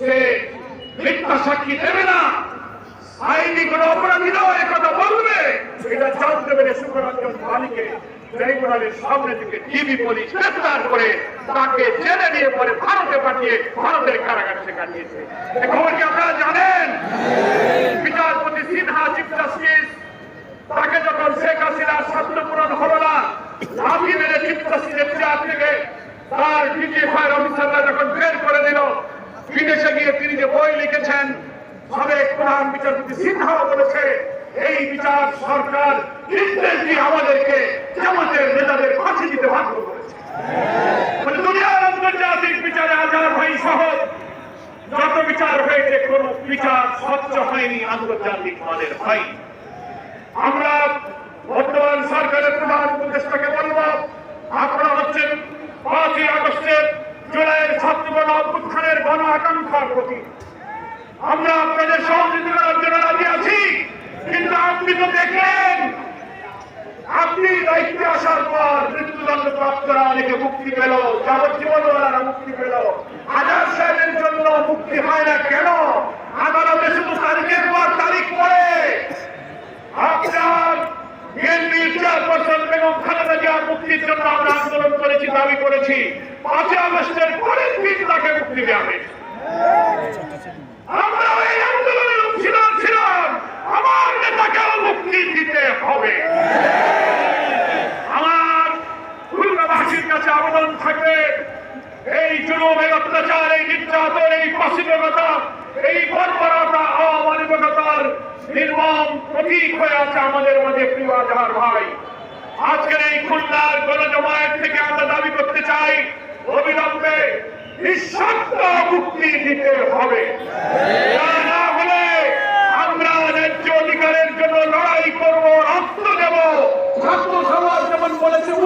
সে মিথ্যা সাক্ষী দেবে না। আইনি কোন অপরাধীরাও কথা বলবে। এটা জানতে পেরে সুখরঞ্জন মালিকে ট্রাইব্যুনালের সামনে থেকে টিভি পুলিশ গ্রেফতার করে তাকে জেলে নিয়ে পাঠিয়ে ভারতের কারাগারে সে কাটিয়েছে খবর জানেন? বিচারপতি সিনহা চিফ জাস্টিস তাকে যখন শেখ হাসিনার স্বার্থ পূরণ হলো না, লাঠি মেরে চিফ জাস্টিসের চেয়ার থেকে তার ডিজি ফায়ার যখন বের প্রধান বিচারপতি সিনহাও বলেছে, এই বিচার সরকার দিয়ে আমাদেরকে জামাতের নেতাদের ফাঁসি দিতে বাধ্য করেছে। দুনিয়ার আন্তর্জাতিক বিচারে আজার ভাই সহ, যত বিচার হয়েছে কোন বিচার স্বচ্ছ হয়নি, আন্তর্জাতিক মানের ভাই আমরা বর্তমান সরকারের প্রধান উপদেষ্টাকে বলব, আপনারা হচ্ছেন পাঁচই আগস্টের জুলাইয়ের ছাত্র গণ অভ্যুত্থানের গণ আকাঙ্ক্ষার প্রতি আমরা আপনাদের সহযোগিতা করার জন্য রাজি আছি, কিন্তু আপনি তো দেখলেন, আপনি দায়িত্বে আসার পর মৃত্যুদণ্ড প্রাপ্তরা অনেকে মুক্তি পেল, যাবজ্জীবনওয়ালারা মুক্তি পেল। আজাদ সাহেবের জন্য মুক্তি হয় না কেন? আদালতে শুধু তারিখের পর তারিখ পড়ে। আপনার বিএনপির চেয়ারপারসন বেগম খালেদা জিয়ার মুক্তির জন্য আমরা আন্দোলন করেছি, দাবি করেছি। পাঁচই আগস্টের পরের দিন তাকে মুক্তি দেওয়া হয়েছে। আমরা এই আন্দোলনের থেকে আমরা দাবি করতে চাই অবিলম্বে নিঃস্বার্থ মুক্তি দিতে হবে তা না হলে আমরা ন্যায্য অধিকারের জন্য লড়াই করব রক্ত দেব ছাত্র সমাজ যেমন বলেছে উই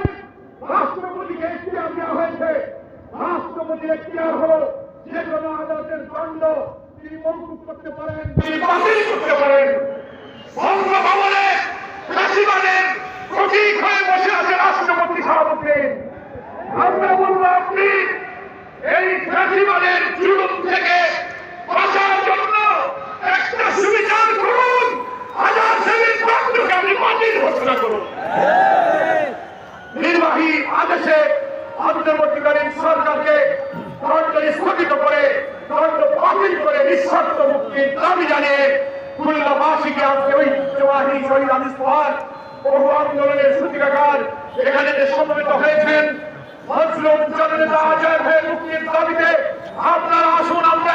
রাষ্ট্রপতিকে এখতিয়ার দেওয়া হয়েছে। রাষ্ট্রপতির এখতিয়ার হল যে কোনো আদালতের দণ্ড তিনি মৌকুব করতে পারেন। তিনি বাতিল করতে পারেন। বঙ্গভবনে বসে আছে রাষ্ট্রপতি সভাপতি আমরা বলব আপনি এই ফাঁসিবাদের জুলুম থেকে বাঁচার জন্য একটা সুবিচার করুন হাজার সেদিন দণ্ডকে আপনি বাতিল ঘোষণা করুন নির্বাহী আদেশে অন্তর্বর্তীকালীন সরকারকে স্থগিত করে দণ্ড বাতিল করে নিঃশর্ত মুক্তির দাবি জানিয়ে খুলনাবাসীকে আজকে ওই ঐতিহ্যবাহী শহীদ আদিস পাহাড় বহু আন্দোলনের সূতিকাগার এখানে যে সমবেত হয়েছেন আপনারা আসুন, আমরা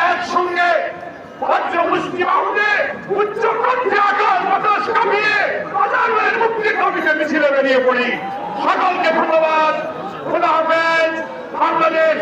উচ্চ বেরিয়ে সকলকে